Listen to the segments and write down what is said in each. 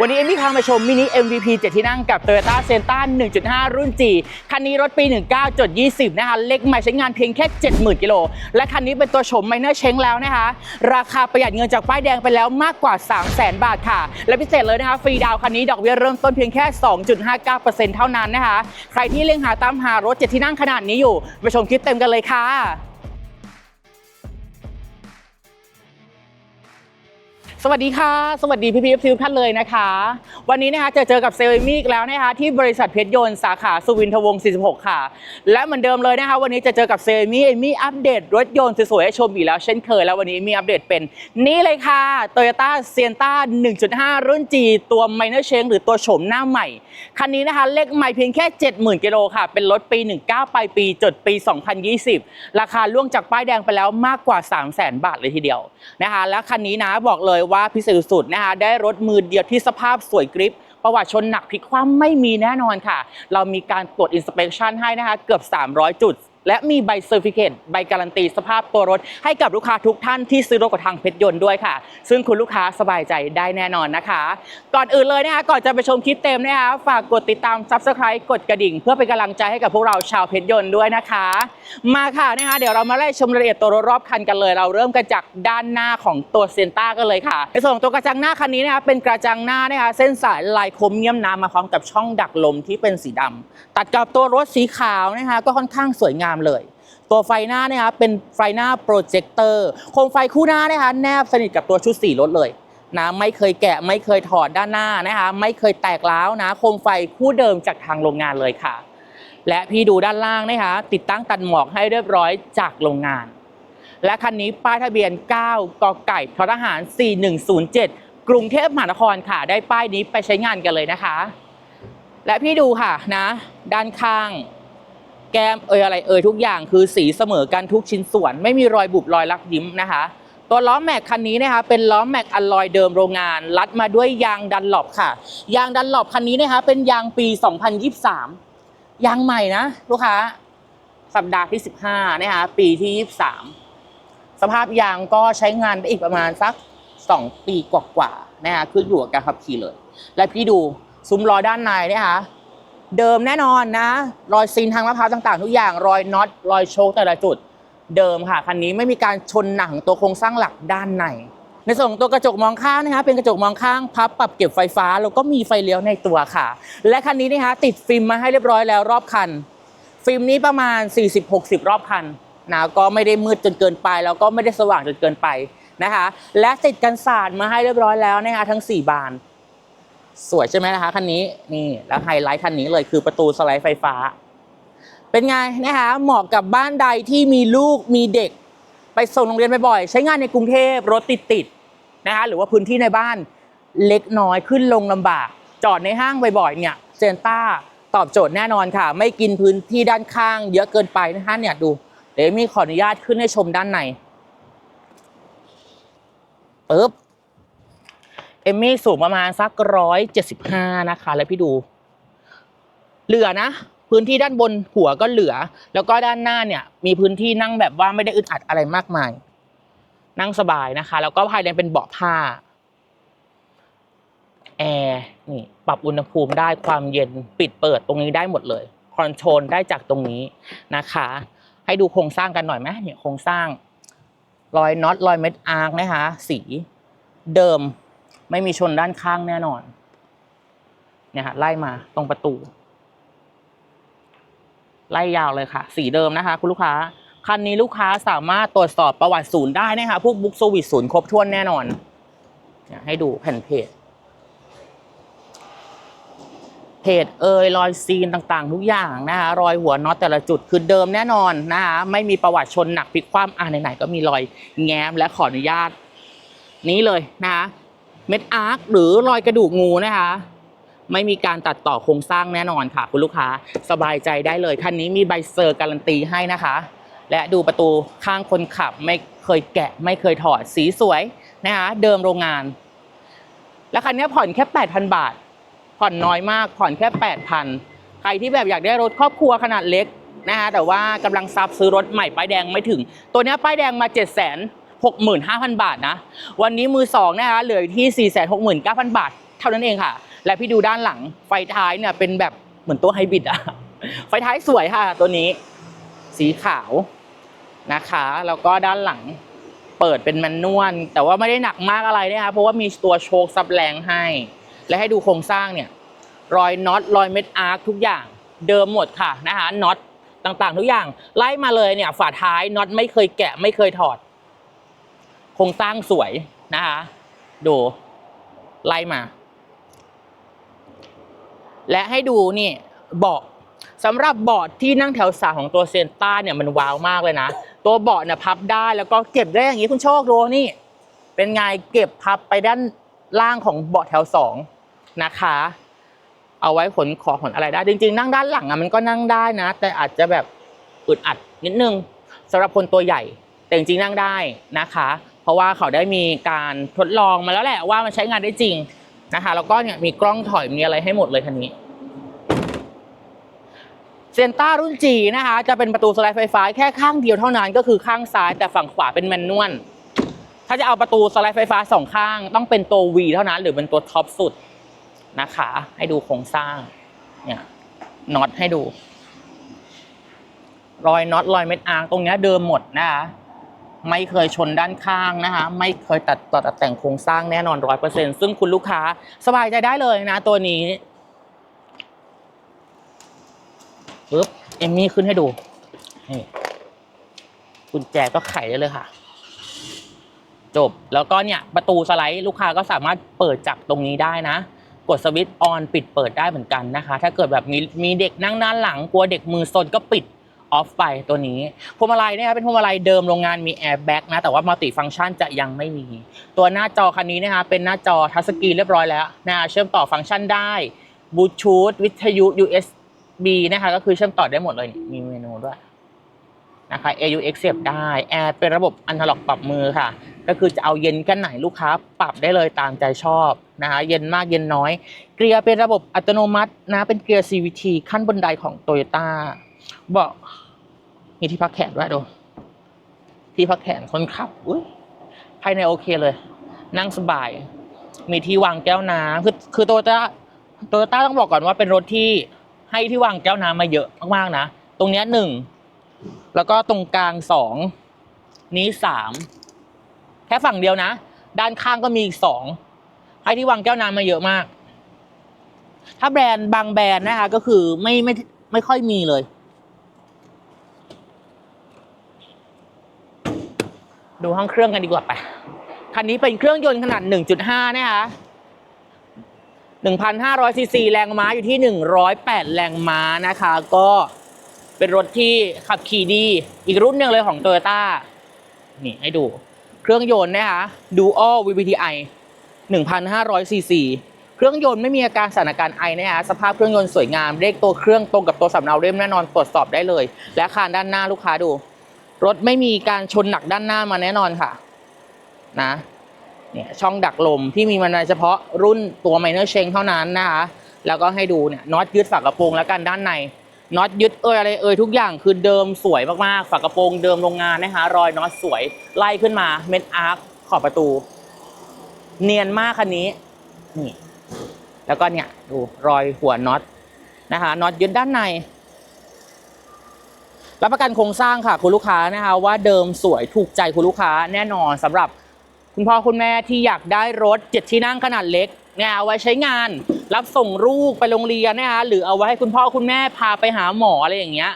วันนี้เอมมี่พามาชมมินิ MVP 7 ที่นั่งกับ Toyota s e n t a 1.5 รุ่น G คันนี้รถปี 19.20 นะคะ เล็กใหม่ใช้งานเพียงแค่ 70,000 กิโล และคันนี้เป็นตัวโฉมไมเนอร์เชงแล้วนะคะ ราคาประหยัดเงินจากป้ายแดงไปแล้วมากกว่า 300,000 บาทค่ะ และพิเศษเลยนะคะฟรีดาวคันนี้ดอกเบี้ยเริ่มต้นเพียงแค่ 2.59%เท่านั้นนะคะ ใครที่เล็งหาตามหารถ7ที่นั่งขนาดนี้อยู่ไปชมคลิปเต็มกันเลยค่ะ สวัสดีค่ะ สวัสดีพี่พีฟิวท่านเลยนะคะ วันนี้นะคะจะเจอกับเซลล์มิกแล้วนะคะที่บริษัทเพชรยนต์สาขาสุวินทวงศ์46 ค่ะ และเหมือนเดิมเลยนะคะ วันนี้จะเจอกับเซลล์มิเอมี่อัปเดตรถยนต์สวยๆให้ชมอีกแล้วเช่นเคยแล้ววันนี้มีอัปเดตเป็น นี่เลยค่ะ Toyota s i e n t a 1.5 รุ่น G ตัว Minor Change หรือตัวโฉมหน้าใหม่ คันนี้นะคะเลขไม่เพียงแค่ 70,000กิโลค่ะ เป็นรถปี 19ปลายปีจดปี 2020 ราคาล่วงจากป้ายแดงไปแล้วมากกว่า 300,000 บาทเลยทีเดียวนะคะ และคันนี้นะบอกเลยว่าพิเศษสุดๆนะคะได้รถมือเดียวที่สภาพสวยกริปประวัติชนหนักพลิกคว่ำไม่มีแน่นอนค่ะ เรามีการตรวจอินสเปกชันให้นะคะเกือบ 300 จุด และมีใบเซอร์ฟิเคตใบการันตีสภาพตัวรถ ให้กับลูกค้าทุกท่านที่ซื้อรถกับทางเพชรยนต์ด้วยค่ะ ซึ่งคุณลูกค้าสบายใจได้แน่นอนนะคะ ก่อนอื่นเลยนะคะก่อนจะไปชมคลิปเต็มนะคะฝากกดติดตาม Subscribe กดกระดิ่ง เพื่อเป็นกำลังใจให้กับพวกเราชาวเพชรยนต์ด้วยนะคะ มาค่ะนะคะเดี๋ยวเรามาไล่ชมรายละเอียดตัวรถรอบคันกันเลย เราเริ่มกันจากด้านหน้าของตัวเซนต้ากันเลยค่ะในส่วนของตัวกระจังหน้าคันนี้นะคะเป็นกระจังหน้านะคะเส้นสายลายคมเยี่ยมน้ำมาพร้อมกับช่องดักลมที่เป็นสีดำตัดกับตัวรถสีขาวนะคะก็ค่อนข้างสวยงามเลย ตัวไฟหน้านะคะเป็นไฟหน้าโปรเจคเตอร์โคมไฟคู่หน้านะคะแนบสนิทกับตัวชุดสีรถเลยนะไม่เคยแกะไม่เคยถอดด้านหน้านะคะไม่เคยแตกร้าวนะโคมไฟคู่เดิมจากทางโรงงานเลยค่ะ และพี่ดูด้านล่างนะคะติดตั้งตัดหมอกให้เรียบร้อยจากโรงงาน และคันนี้ป้ายทะเบียน 9 กไก่ททหาร 4107 กรุงเทพมหานครค่ะ ได้ป้ายนี้ไปใช้งานกันเลยนะคะ และพี่ดูค่ะนะ ด้านข้าง แก้มเอยอะไรเอยทุกอย่างคือสีเสมอกันทุกชิ้นส่วน ไม่มีรอยบุบรอยลักยิ้มนะคะ ตัวล้อแม็กคันนี้นะคะเป็นล้อแม็กอลลอยเดิมโรงงาน รัดมาด้วยยางดันหลบค่ะ ยางดันหลบคันนี้นะคะเป็นยางปี 2023 ยางใหม่นะลูกค้าสัปดาห์ที่ 15นะคะปีที่ 23 สภาพยางก็ใช้งานได้อีกประมาณสัก 2 ปีกว่าๆนะคะขึ้นอยู่กับการขับขี่เลย และพี่ดูซุ้มล้อด้านในนะคะ เดิมแน่นอนนะ รอยซีนทางมะพร้าวต่างๆ ทุกอย่างรอยน็อตรอยโชคแต่ละจุด เดิมค่ะคันนี้ไม่มีการชนหนังตัวโครงสร้างหลักด้านในในส่วนของตัวกระจกมองข้างนะคะเป็นกระจกมองข้างพับปรับเก็บไฟฟ้าแล้วก็มีไฟเลี้ยวในตัวค่ะ และคันนี้นะคะติดฟิล์มมาให้เรียบร้อยแล้วรอบคัน ฟิล์มนี้ประมาณ 40-60 รอบคันนะก็ไม่ได้มืดจนเกินไป แล้วก็ไม่ได้สว่างจนเกินไปนะคะ และติดกันสาดมาให้เรียบร้อยแล้วนะคะทั้ง 4 บาน สวยใช่ไหมนะคะคันนี้นี่แล้วไฮไลท์คันนี้เลยคือประตูสไลด์ไฟฟ้า เป็นไงนะคะเหมาะกับบ้านใดที่มีลูกมีเด็ก ไปส่งโรงเรียนบ่อยๆใช้งานในกรุงเทพรถติดๆนะคะหรือว่าพื้นที่ในบ้านเล็กน้อยขึ้นลงลำบาก จอดในห้างบ่อยๆเนี่ยเซนต้าตอบโจทย์แน่นอนค่ะ ไม่กินพื้นที่ด้านข้าง เยอะเกินไปนะคะเนี่ยดูเดี๋ยวมีขออนุญาตขึ้นให้ชมด้านในปึ๊บ เอมมี่สูงประมาณสักร้อยเจ็ดสิบห้านะคะ แล้วพี่ดู เหลือนะ พื้นที่ด้านบนหัวก็เหลือ แล้วก็ด้านหน้าเนี่ย มีพื้นที่นั่งแบบว่าไม่ได้อึดอัดอะไรมากมาย นั่งสบายนะคะ แล้วก็ภายในเป็นเบาะผ้าแอร์นี่ปรับอุณหภูมิได้ความเย็นปิดเปิดตรงนี้ได้หมดเลยคอนโทรลได้จากตรงนี้นะคะ ให้ดูโครงสร้างกันหน่อยไหมเนี่ยโครงสร้างรอยน็อตรอยเม็ดอาร์คนะคะ สีเดิม ไม่มีชนด้านข้างแน่นอนเนี่ยฮะไล่มาตรงประตู ไล่ยาวเลยค่ะ สีเดิมนะคะ คุณลูกค้า คันนี้ลูกค้าสามารถตรวจสอบประวัติศูนย์ได้นะคะพวกบุ๊กโซวิสศูนย์ครบถ้วนแน่นอนเนี่ยให้ดูแผ่นเพจเพจเอยรอยซีนต่างๆ ทุกอย่างนะคะรอยหัวน็อตแต่ละจุดคือเดิมแน่นอนนะคะไม่มีประวัติชนหนักพลิกคว่ำอ่าไหนๆก็มีรอยแง้มและขออนุญาต นี้เลยนะคะ เม็ดอาร์คหรือรอยกระดูกงูนะคะ ไม่มีการตัดต่อโครงสร้างแน่นอนค่ะ คุณลูกค้าสบายใจได้เลยคันนี้มีใบเซอร์การันตีให้นะคะ และดูประตูข้างคนขับไม่เคยแกะไม่เคยถอดสีสวยนะคะเดิมโรงงาน และคันนี้ผ่อนแค่ 8,000 บาท ผ่อนน้อยมากผ่อนแค่ 8,000 ใครที่แบบอยากได้รถครอบครัวขนาดเล็กนะคะแต่ว่ากำลังซับซื้อรถใหม่ป้ายแดงไม่ถึง ตัวนี้ป้ายแดงมา7 6 5 0 0 0 บาทนะ วันนี้มือสองนะคะเหลืออยู่ที่ 4 6 9 0 0 0 บาท เท่านั้นเองค่ะ และพี่ดูด้านหลังไฟท้ายเนี่ยเป็นแบบเหมือนตัวไฮบริดอะไฟท้ายสวยค่ะตัวนี้ สีขาวนะคะ แล้วก็ด้านหลังเปิดเป็นแมนนวลแต่ว่าไม่ได้หนักมากอะไรนะคะเพราะว่ามีตัวโชคซับแรงให้ และให้ดูโครงสร้างเนี่ยรอยน็อตรอยเม็ดอาร์คทุกอย่างเดิมหมดค่ะนะคะน็อตต่างๆ ทุกอย่างไล่มาเลยเนี่ยฝาท้ายน็อตไม่เคยแกะไม่เคยถอด โครงสร้างสวยนะคะ ดู ไล่มา และให้ดูนี่เบาะสำหรับเบาะที่นั่งแถวสามของตัวเซนต้าเนี่ยมันว้าวมากเลยนะ ตัวเบาะเนี่ยพับได้แล้วก็เก็บได้อย่างนี้คุณโชคดูนี่ เป็นไงเก็บพับไปด้านล่างของเบาะแถวสองนะคะ เอาไว้ขนของขนอะไรได้ จริง ๆ นั่งด้านหลังอะมันก็นั่งได้นะ แต่อาจจะแบบอึดอัดนิดนึงสำหรับคนตัวใหญ่แต่จริงๆนั่งได้นะคะ เพราะว่าเขาได้มีการทดลองมาแล้วแหละว่ามันใช้งานได้จริงนะคะแล้วก็เนี่ยมีกล้องถอยมีอะไรให้หมดเลยคันนี้เซนต้ารุ่นจีนะคะ จะเป็นประตูสไลด์ไฟฟ้าแค่ข้างเดียวเท่านั้นก็คือข้างซ้ายแต่ฝั่งขวาเป็นแมนนวลถ้าจะเอาประตูสไลด์ไฟฟ้าสองข้าง ต้องเป็นตัว V เท่านั้น หรือเป็นตัวท็อปสุดนะคะ ให้ดูโครงสร้างเนี่ยน็อตให้ดู รอยน็อตรอยเม็ดอาร์ตรงเนี้ยเดิมหมดนะคะ ไม่เคยชนด้านข้างนะคะ ไม่เคยตัดตัดแต่งโครงสร้างแน่นอนร้อยเปอร์เซ็นซึ่งคุณลูกค้าสบายใจได้เลยนะตัวนี้ปึ๊บเอมมี่ขึ้นให้ดูนี่กุญแจก็ไขได้เลยค่ะ จบแล้วก็เนี่ยประตูสไลด์ลูกค้าก็สามารถเปิดจากตรงนี้ได้นะกดสวิตช์ออนปิดเปิดได้เหมือนกันนะคะ ถ้าเกิดแบบมีมีเด็กนั่งด้านหลังกลัวเด็กมือซนก็ปิด ออฟไปตัวนี้พวงมาลัยเนี่ยเป็นพวงมาลัยเดิมโรงงานมีแอร์แบ็กนะแต่ว่ามัลติฟังก์ชันจะยังไม่มี ตัวหน้าจอคันนี้นะคะเป็นหน้าจอทัชสกรีนเรียบร้อยแล้วนะคะเชื่อมต่อฟังก์ชันได้บลูทูธวิทยุ USB นะคะก็คือเชื่อมต่อได้หมดเลยมีเมนูด้วยนะคะ AUX เสียบได้แอร์เป็นระบบอัน a l ล็อกปรับมือค่ะ ก็คือจะเอาเย็นแค่ไหนลูกค้า ปรับได้เลยตามใจชอบนะคะเย็นมากเย็นน้อย เกียร์เป็นระบบอัตโนมัตินะเป็นเกียร์ CVT ขั้นบนไดของ t o y ยต้า บอกมีที่พักแขนด้วยดู ที่พักแขนคนขับอุ้ยภายในโอเคเลย นั่งสบาย มีที่วางแก้วน้ำคือคือโตโยต้าโตโยต้าต้องบอกก่อนว่าเป็นรถที่ให้ที่วางแก้วน้ำมาเยอะมากๆนะ ตรงนี้หนึ่งแล้วก็ตรงกลางสองนี้สามแค่ฝั่งเดียวนะ ด้านข้างก็มีอีกสองให้ที่วางแก้วน้ำมาเยอะมาก ถ้าแบรนด์บางแบรนด์นะคะก็คือไม่ไม่ไม่ค่อยมีเลย ดูห้องเครื่องกันดีกว่าไป คันนี้เป็นเครื่องยนต์ขนาด 1.5 นะคะ 1,500ซีซีแรงม้าอยู่ที่ 108 แรงม้านะคะ ก็เป็นรถที่ขับขี่ดี อีกรุ่นหนึ่งเลยของ Toyota นี่ให้ดู เครื่องยนต์นะคะ Dual VVTi 1,500ซีซีเครื่องยนต์ไม่มีอาการสถานการณ์ไอนะคะสภาพเครื่องยนต์สวยงามเลขตัวเครื่องตรงกับตัวสำเนาเล่มแน่นอนตรวจสอบได้เลย และคานด้านหน้าลูกค้าดู รถไม่มีการชนหนักด้านหน้ามาแน่นอนค่ะ นะเนี่ยช่องดักลมที่มีมาในเฉพาะรุ่นตัว minor change เท่านั้นนะคะแล้วก็ให้ดูเนี่ยน็อตยึดฝากระโปรงแล้วกันด้านในน็อตยึดเอยอะไรเอยทุกอย่างคือเดิมสวยมากๆฝากระโปรงเดิมโรงงานนะคะรอยน็อตสวยไล่ขึ้นมาเม็ดอาร์คขอบประตู เนียนมากคันนี้นี่แล้วก็เนี่ยดูรอยหัวน็อตนะคะน็อตยึดด้านใน รับประกันโครงสร้างค่ะคุณลูกค้านะคะว่าเดิมสวยถูกใจคุณลูกค้าแน่นอนสำหรับคุณพ่อคุณแม่ที่อยากได้รถเจ็ดที่นั่งขนาดเล็กเนี่ยเอาไว้ใช้งานรับส่งลูกไปโรงเรียนนะคะหรือเอาไว้ให้คุณพ่อคุณแม่พาไปหาหมออะไรอย่างเงี้ย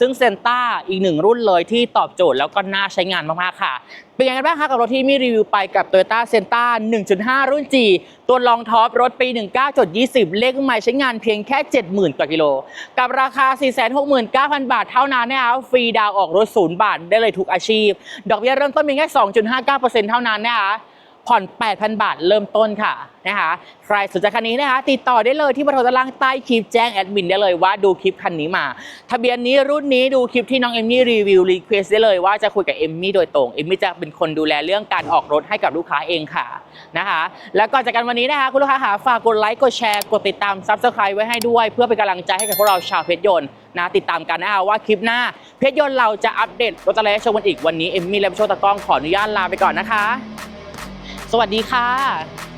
ซึ่งเซนต้าอีกหนึ่งรุ่นเลยที่ตอบโจทย์แล้วก็น่าใช้งานมากๆค่ะ เป็นยังไงบ้างคะกับรถที่มีรีวิวไปกับ Toyota s e n t a 1.5 รุ่น G ตัวรองท็อปรถปี 19.20 เลขใหม่ใช้งานเพียงแค่ 70,000กว่ากิโล กับราคา 469,000 บาทเท่านั้นนะคะฟรีดาวออกรถศูนย์บาทได้เลยทุกอาชีพ ดอกเบี้ยเริ่มต้นเพียงแค่ 2.59%เท่านั้นนะคะ ผ่อน 8,000 บาทเริ่มต้นค่ะนะคะใครสนใจคันนี้นะคะ ติดต่อได้เลยที่บรรทด้านล่างใต้คลิปแจ้งแอดมินได้เลยว่าดูคลิปคันนี้มา ทะเบียนนี้รุ่นนี้ดูคลิปที่น้องเอมมี่รีวิวรีเควสได้เลยว่าจะคุยกับเอมมี่โดยตรงเอมมี่จะเป็นคนดูแลเรื่องการออกรถให้กับลูกค้าเองค่ะนะคะ แล้วก่อนจากกันวันนี้นะคะ คุณลูกค้าหาฝากกดไลค์กดแชร์กดติดตามซับสไคร b e ไว้ให้ด้วย เพื่อเป็นกำลังใจให้กับพวกเราชาวเพชรยนต์นะติดตามกันนะคะว่าคลิปหน้าเพชรยนต์เราจะอัปเดตรถอะไรให้ชมกันอีกวันนี้เอมมี่และโชตะก้องขออนุญาตลาไปก่อนนะคะ สวัสดีค่ะ